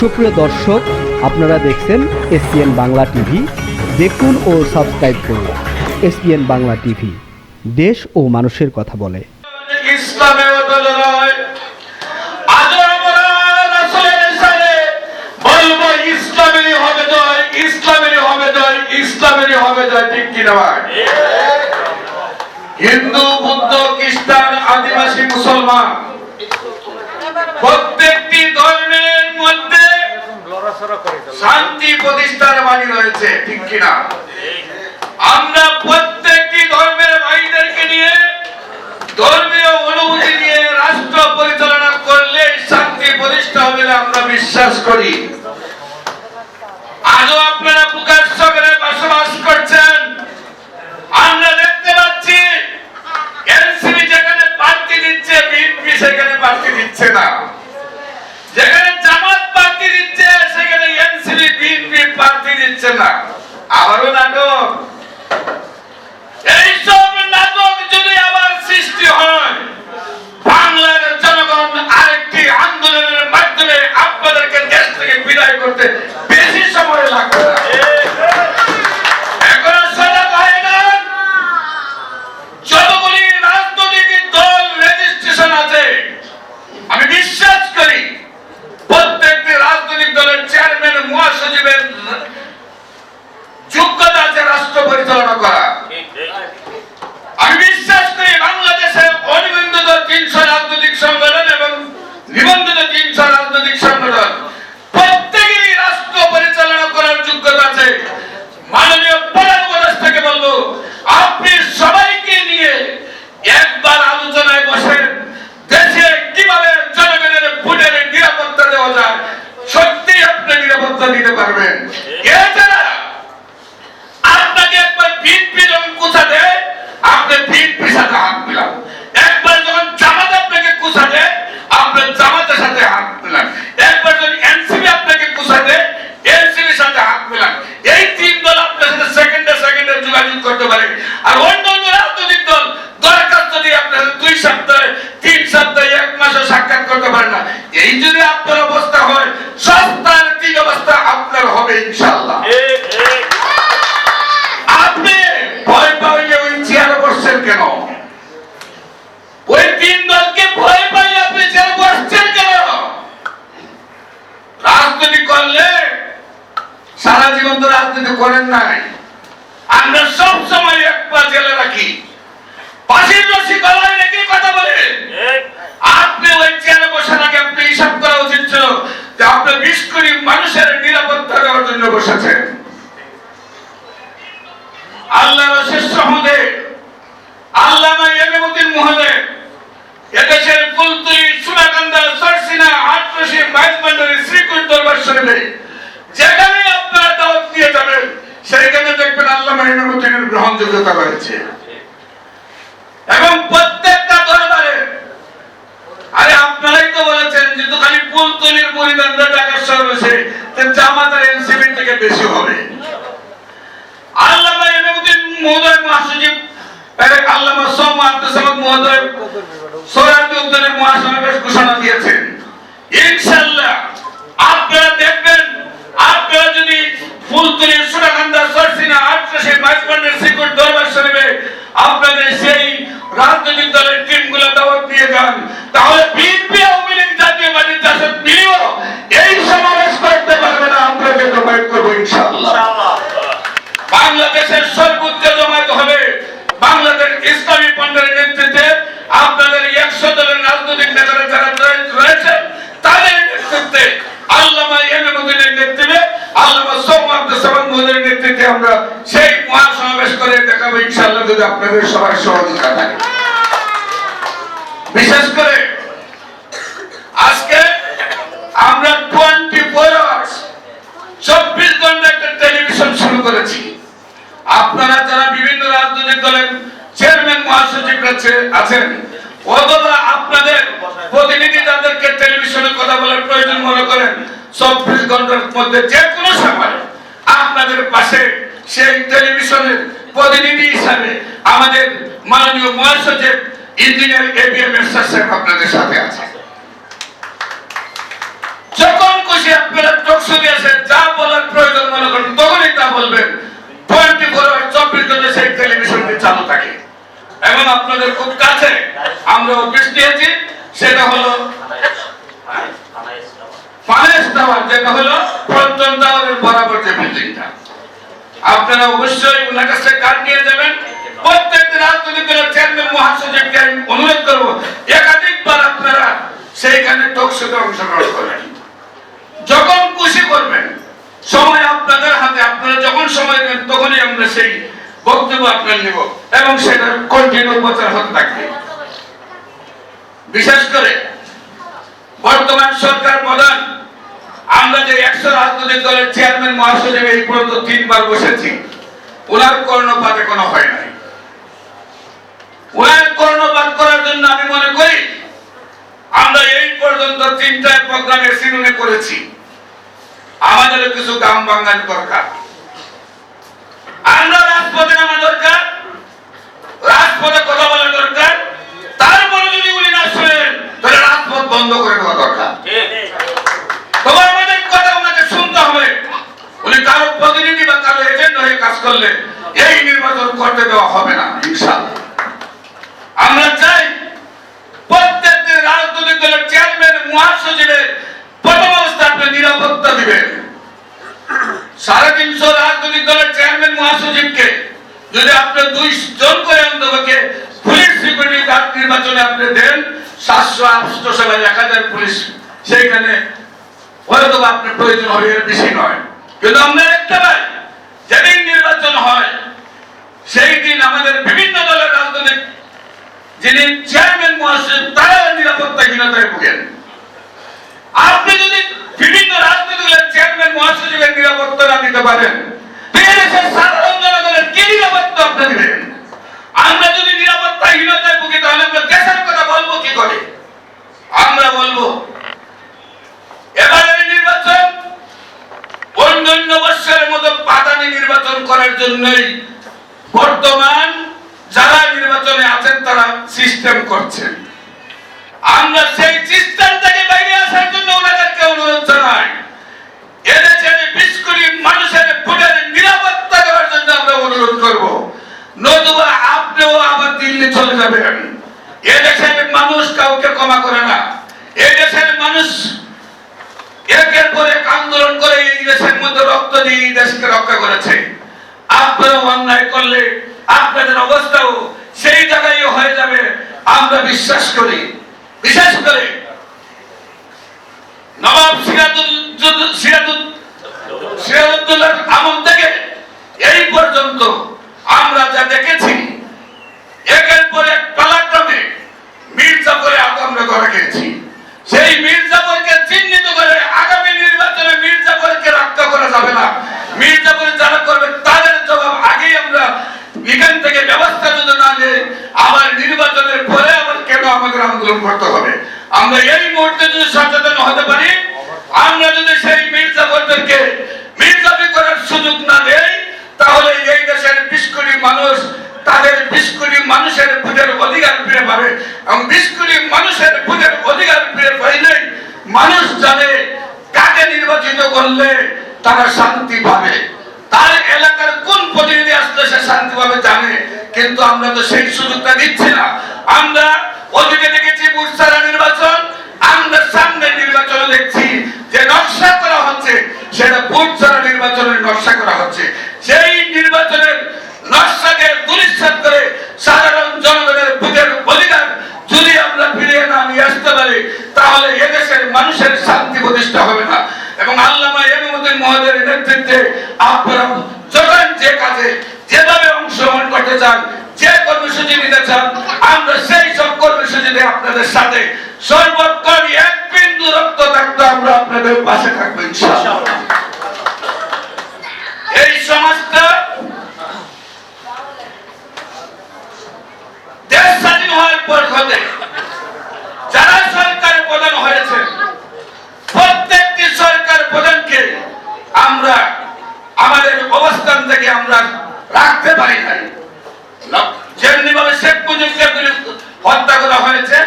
সুপ্রিয় দর্শক, আপনারা দেখছেন এসপিএন বাংলা টিভি। দেখুন ও সাবস্ক্রাইব করুন এসপিএন বাংলা টিভি। দেশ ও মানুষের কথা বলে। হিন্দু, বুদ্ধ, খ্রিস্টান, আদিবাসী, মুসলমান, প্রত্যেকটি ধর্মের মধ্যে শান্তি প্রতিষ্ঠার বাণী রয়েছে, ঠিক কিনা? আমরা প্রত্যেকটি ধর্মের ভাইদেরকে নিয়ে ধর্মীয় অনুভূতি নিয়ে রাষ্ট্র পরিচালনা করলে শান্তি প্রতিষ্ঠা হবে আমরা বিশ্বাস করি। আজও করেন নাই। আমরা সব সময় এক পা জেলে রাখি। পাশের রসি গলায় রেখে কথা বলে। আপনি ওই চেয়ারে বসার আগে আপনি হিসাব করা উচিত ছিল যে আপনি বিশ কোটি মানুষের নিরাপত্তা দেওয়ার জন্য বসেছেন। আল্লাহ শেষ সহদে আল্লামা এমএমউদ্দিন মহোদয় এদেশের ফুলতুলি সুনাকান্দা সরসিনা আটরশি মাইজমান্ডারি শ্রীকুট দরবার শরীফে যেখানে আপনারা দাওয়াত দিয়ে যাবেন সেখানে দেখবেন আল্লামা এমএমউদ্দিনের গ্রহণযোগ্যতা রয়েছে এবং প্রত্যেকটা দরবারে, আরে আপনারাই তো বলেছেন যে তো খালি ফুলতুলির মরিদানরা ঢাকা শহরে জামাত আর এনসিপি থেকে বেশি হবে। ইমামউদ্দিন মহোদয় মহাসচিব ঘোষণা দিয়েছেন। ইনশাআল্লাহ, আপনারা দেখবেন ফুলতলি সুরাকান্দা সরসিনা আটশো বাইশপান্ডের সিকিউর দরবার শরীফে আপনাদের সেই রাজনৈতিক দলের টিমগুলো দাওয়াত দিয়ে যান তাহলে বিএনপি আওয়ামী লীগ জাতীয় পার্টির জাসদ মিলিয়েও এই সমাবেশ করতে পারবে না আমরা যেটা বাইর করব ইনশাআল্লাহ বাংলাদেশের সর্বোচ্চ জমায়েত হবে বাংলাদেশ ইসলামী পন্ডের নেতৃত্বে আপনাদের একশো দলের রাজনৈতিক নেতারা যারা রয়ে- রয়েছেন তাদের নেতৃত্বে আল্লামা এমএমউদ্দিনের নেতৃত্বে আল্লামা সোম আব্দুল সামাদ মহোদয়ের নেতৃত্বে আমরা সেই মহাসমাবেশ করে দেখাবো, ইনশাআল্লাহ যদি আপনাদের সবার সহযোগিতা থাকে। বিশেষ করে আজকে আমরা টোয়েন্টি ফোর আওয়ার্স চব্বিশ ঘণ্টা একটা টেলিভিশন শুরু করেছি। আপনারা যারা বিভিন্ন রাজনৈতিক দলের চেয়ারম্যান মহাসচিব আছেন অথবা আপনাদের প্রতিনিধি যাদেরকে টেলিভিশনে কথা বলার প্রয়োজন মনে করেন, চব্বিশ ঘণ্টার মধ্যে যে কোনো সময় আপনাদের পাশে সেই টেলিভিশনের প্রতিনিধি হিসাবে আমাদের মাননীয় মহাসচিব ইঞ্জিনিয়ার এ বি এম সাহেব আপনাদের সাথে আছে। যখন খুশি আপনারা টকশো দিয়েছে যা বলার প্রয়োজন মনে করেন তখনই তা বলবেন। টোয়েন্টি ফোর আওয়ার চব্বিশ ঘণ্টা সেই টেলিভিশনটি চালু থাকে। এবং আপনাদের খুব কাছে আমরা অফিস দিয়েছি সেটা হলো ফানেস টাওয়ার। যেটা হলো পল্টন টাওয়ারের বরাবর যে বিল্ডিংটা আপনারা অবশ্যই ওনার কাছে কার্ড নিয়ে যাবেন। প্রত্যেকটি রাজনৈতিক চেয়ারম্যান মহাসচিবকে আমি অনুরোধ করব, একাধিকবার আপনারা সেইখানে টকশোতে অংশগ্রহণ করবেন। যখন খুশি করবেন, সময় আপনাদের হাতে, আপনারা যখন সময় দেবেন, তখনই আমরা সেই বক্তব্য আপনার নিব এবং সেটা কন্টিনিউ প্রচার হতে থাকবে। বিশেষ করে বর্তমান সরকার প্রধান আমরা যে একশো রাজনৈতিক দলের চেয়ারম্যান মহাসচিব এই পর্যন্ত তিনবার বসেছি, ওনার কর্ণপাতে কোনো হয় নাই। ওনার কর্ণপাত করার জন্য আমি মনে করি, আমরা এই পর্যন্ত তিনটায় প্রোগ্রামে সিনেমে করেছি। আমাদের কিছু গাম বাঙালি দরকার। আমরা রাজপথে নামা দরকার, রাজপথে কথা বলা দরকার তারপরে যদি উনি না শুনেন তাহলে রাজপথ বন্ধ করে দেওয়া দরকার তবে আমাদের কথা ওনাকে শুনতে হবে উনি কারও প্রতিনিধি বা কারও এজেন্ট হয়ে কাজ করলে এই নির্বাচন করতে দেওয়া হবে না, ইনশাআল্লাহ। আমরা চাই প্রত্যেকটি রাজনৈতিক দলের চেয়ারম্যান মহাসচিবের প্রথম নিরাপত্তা দিবেন। সাড়ে তিনশো রাজনৈতিক দলের চেয়ারম্যান মহাসচিবকে যদি আপনি দুই জন করে পুলিশ সিকিউরিটি গার্ড নির্বাচনে আপনি দেন, সাতশো আটশো সবাই এক হাজার পুলিশ সেইখানে হয়তো আপনার প্রয়োজন হবে, এর বেশি নয়। কিন্তু আমরা একটা পাই যেদিন নির্বাচন হয়, সেই দিন আমাদের বিভিন্ন দলের রাজনৈতিক যিনি চেয়ারম্যান মহাসচিব তারা নিরাপত্তাহীনতায় ভুগেন। আপনি যদি বিভিন্ন রাজনৈতিক দলের চেয়ারম্যান মহাসচিবের নিরাপত্তা না দিতে পারেন সাধারণ জনগণের কি নিরাপত্তা আপনি দিবেন? আমরা যদি নিরাপত্তাহীনতায় ভুগি, তাহলে আমরা দেশের কথা বলব কি করে? আমরা বলব, এবারের নির্বাচন পাতানি নির্বাচন করার জন্যই বর্তমান যারা নির্বাচনে আছেন তারা সিস্টেম করছেন। আমরা সেই সিস্টেম থেকে বাইরে আসার জন্য ওনাদেরকে অনুরোধ জানাই। এদেশে বিশ কোটি মানুষের ভোটের নিরাপত্তা দেওয়ার জন্য আমরা অনুরোধ করব। নতুবা আপনিও আবার দিল্লি চলে যাবেন। এদেশের মানুষ কাউকে ক্ষমা করে না এদেশের মানুষ একের পর এক আন্দোলন করে এই দেশের মধ্যে রক্ত দিয়ে দেশকে রক্ষা করেছে। আপনারা অন্যায় করলে আপনাদের অবস্থাও সেই জায়গায় হয়ে যাবে। আমরা বিশ্বাস করি, বিশেষ করে নবাব সিরাজুল আমল থেকে এই পর্যন্ত আমরা যা দেখেছি একের পর এক পালাক্রমে মির্জাপুরে আতঙ্ক করা গেছি সেই মির্জাপুরকে চিহ্নিত করে আগামী নির্বাচনে মির্জাপুরকে রক্ষা করা যাবে না মির্জাপুরে যারা করবে তাদের জবাব আগেই আমরা এখান থেকে ব্যবস্থা যদি না নেই আবার নির্বাচনের পরে আবার কেন আমাদের আন্দোলন করতে হবে আমরা এই মুহূর্তে যদি সচেতন হতে পারি আমরা যদি সেই মির্জাপুরদেরকে মির্জাপি করার সুযোগ না দেই তাহলে এই দেশের বিশ কোটি মানুষ তাদের বিশ কোটি মানুষের ভোটের অধিকার ফিরে পাবে এবং বিশ কোটি মানুষের ভোটের অধিকার ফিরে পাইলে মানুষ জানে কাকে নির্বাচিত করলে তারা শান্তি পাবে। তার এলাকার কোন প্রতিনিধি আসলে সে শান্তি পাবে জানে, কিন্তু আমরা তো সেই সুযোগটা দিচ্ছি না। আমরা ওদিকে দেখেছি বুটসারা নির্বাচন আমরা সামনে নির্বাচনে দেখছি যে নকশা করা হচ্ছে সেটা বুটসারা নির্বাচনের নকশা করা হচ্ছে সেই নির্বাচনের নকশাকে দুলিশ্বাস করে সাধারণ জনগণের ভোটের অধিকার যদি আমরা ফিরিয়ে না নিয়ে আসতে পারি তাহলে এদেশের মানুষের শান্তি প্রতিষ্ঠা হবে না এবং আল্লামা এমুদ্দিন মহোদয়ের নেতৃত্বে আপনারা যখন যে কাজে যেভাবে অংশগ্রহণ করতে চান, যে কর্মসূচি নিতে চান, আমরা সেই সব কর্মসূচিতে আপনাদের সাথে সর্বক্ষণ এক বিন্দু রক্ত থাকতে আমরা আপনাদের পাশে থাকব এই সমাজটা দেশ স্বাধীন হওয়ার পর হতে যারা সরকারের প্রধান হয়েছে, প্রত্যেকটি সরকার প্রধানকে আমরা আমাদের অবস্থান থেকে আমরা রাখতে পারি নাই। যেমনিভাবে শেখ মুজিবকে হত্যা করা হয়েছে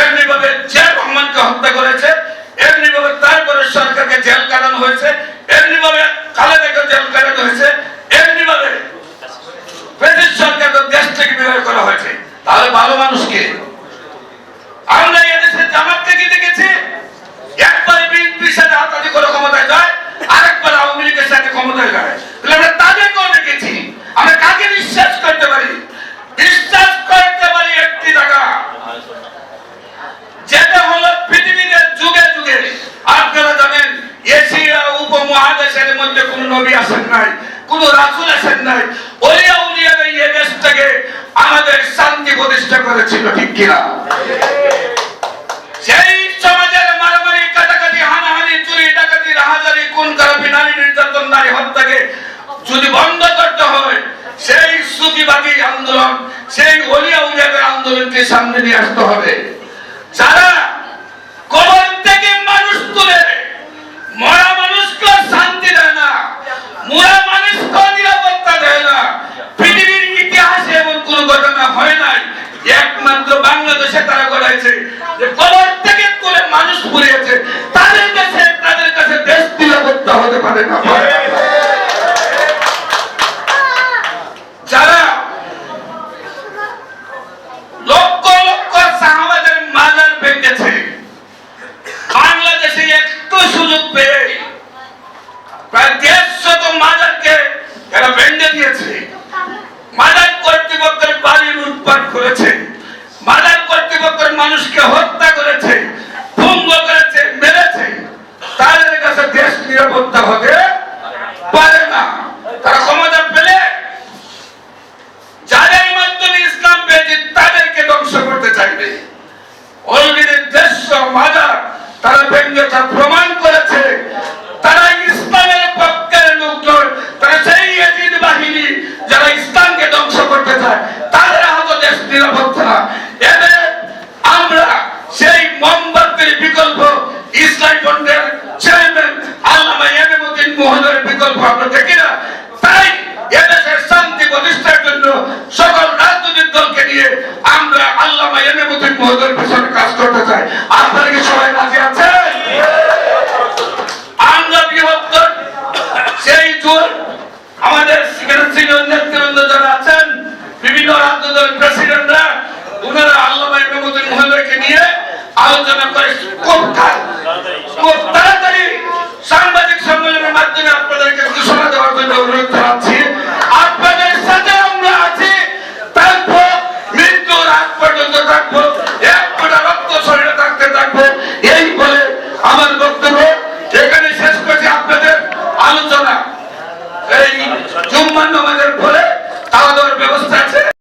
এমনিভাবে যে রহমানকে হত্যা করেছে এমনিভাবে তারপরে সরকারকে জেল কাটানো হয়েছে এমনিভাবে খালেদাকে জেল কাটানো হয়েছে এমনিভাবে ব্রিটিশ সরকারকে দেশ থেকে বিদায় করা হয়েছে। তাহলে ভালো মানুষকে আমরা এদেশে প্রতিষ্ঠা করেছিল, ঠিক কিনা? সেই সমাজের মারামারি, কাটাকাটি, হানাহানি, চুরি, ডাকাতি, রাহাজারি খারাপি নারী নির্যাতন, নারী হত্যাকে যদি বন্ধ করতে হয়, সেই আন্দোলন, সেই অলিয়া আন্দোলনকে সামনে নিয়ে আসতে হবে। যারা কবর থেকে মানুষ তুলে মরা মানুষকে শান্তি দেয় না মরা মানুষকে নিরাপত্তা দেয় না পৃথিবীর ইতিহাসে এমন কোন ঘটনা হয় নাই একমাত্র বাংলাদেশে তারা ঘটাইছে যে কবর থেকে তুলে মানুষ পুড়িয়েছে তাদের কাছে তাদের কাছে দেশ নিরাপত্তা হতে পারে না যারা লক্ষ লক্ষ সাহাবাদের মাজার ভেঙেছে বাংলাদেশে একটু সুযোগ পেয়ে প্রায় দেড়শত মাজারকে এরা ভেঙে দিয়েছে মাজার কর্তৃপক্ষের বাড়ি লুটপাট করেছে মাজার কর্তৃপক্ষের মানুষকে হত্যা করেছে ভঙ্গ করেছে মেরেছে তাদের কাছে দেশ নিরাপত্তা হতে পারে না তারা ক্ষমতা পেলে যাদের মাধ্যমে ইসলাম পেয়েছে তাদেরকে ধ্বংস করতে চাইবে অলরেডি দেড়শো মাজার তারা ভেঙ্গেছে প্রমাণ করেছে তারা ইসলামের পক্ষের লোকজন তারা সেই এজিদ বাহিনী যারা ইসলামকে ধ্বংস করতে চায় তাদের হাতে দেশ নিরাপত্তা না এদের আমরা সেই মোমবাতির বিকল্প ইসলাম ফন্ডের চেয়ারম্যান আল্লামা এমএমউদ্দিন মোহনের বিকল্প আমরা দেখি তাই এদেশের শান্তি প্রতিষ্ঠার জন্য সকল রাজনৈতিক দলকে নিয়ে আমরা আল্লামা এমএমউদ্দিন মোহনের পিছনে কাজ করতে চাই। আপনারা কি সবাই রাজি আছেন? আমরা বৃহত্তর সেই জোর আমাদের সেখানে সিনিয়র নেতৃবৃন্দ যারা আছেন, বিভিন্ন রাজ্য দলের প্রেসিডেন্টরা ওনারা আল্লামা ইমামুদ্দিন মহোদয়কে নিয়ে আলোচনা করে খুব খুব সাংবাদিক সম্মেলনের মাধ্যমে আপনাদেরকে ঘোষণা দেওয়ার জন্য অনুরোধ জানাচ্ছি।